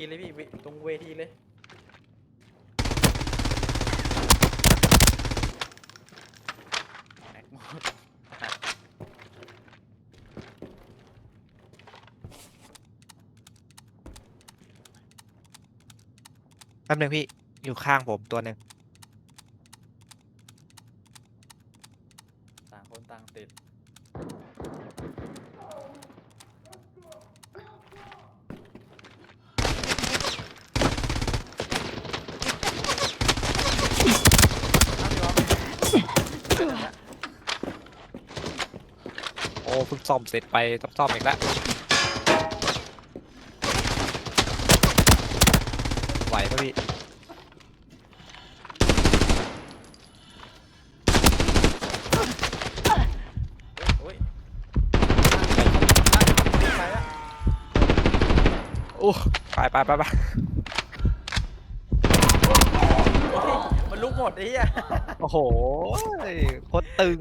ทีเลยพี่เวตรงเวทีเลยแม็กหมดแป๊บนึงพี่อยู่ข้างผมตัวหนึ่งต่างคนต่างติด โอ้เพิ่งซ่อมเสร็จไปต้องซ่อมอีกแล้วไหวปะพี่โอ้ยโอ้ไปไปไปไปมันลุกหมดไอ้เหี้ยโอ้โหโคตรตึง